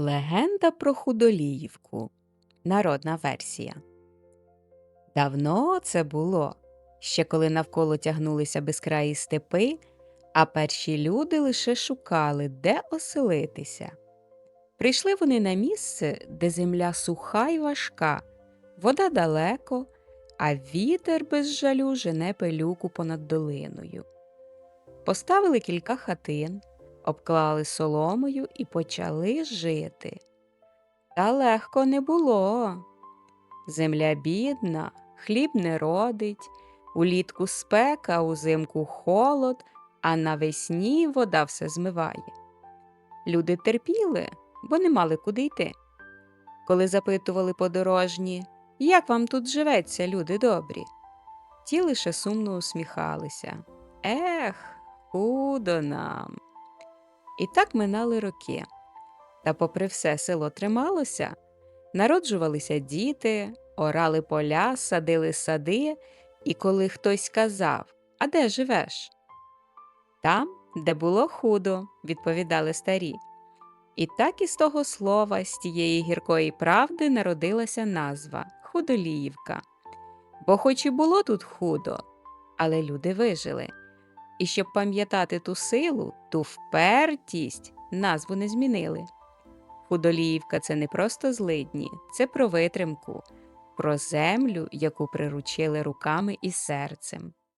Легенда про Худоліївку. Народна версія. Давно це було, ще коли навколо тягнулися безкраї степи, а перші люди лише шукали, де оселитися. Прийшли вони на місце, де земля суха й важка, вода далеко, а вітер без жалю жене пилюку понад долиною. Поставили кілька хатин, обклали соломою і почали жити. Та легко не було. Земля бідна, хліб не родить, улітку спека, узимку холод, а навесні вода все змиває. Люди терпіли, бо не мали куди йти. Коли запитували подорожні, як вам тут живеться, люди добрі, ті лише сумно усміхалися. Ех, худо нам. І так минали роки. Та, попри все, село трималося, народжувалися діти, орали поля, садили сади, і коли хтось казав А де живеш? Там, де було худо, відповідали старі. І так із того слова, з тієї гіркої правди народилася назва Худоліївка. Бо хоч і було тут худо, але люди вижили. І щоб пам'ятати ту силу, ту впертість, назву не змінили. Худоліївка це не просто злидні, це про витримку, про землю, яку приручили руками і серцем.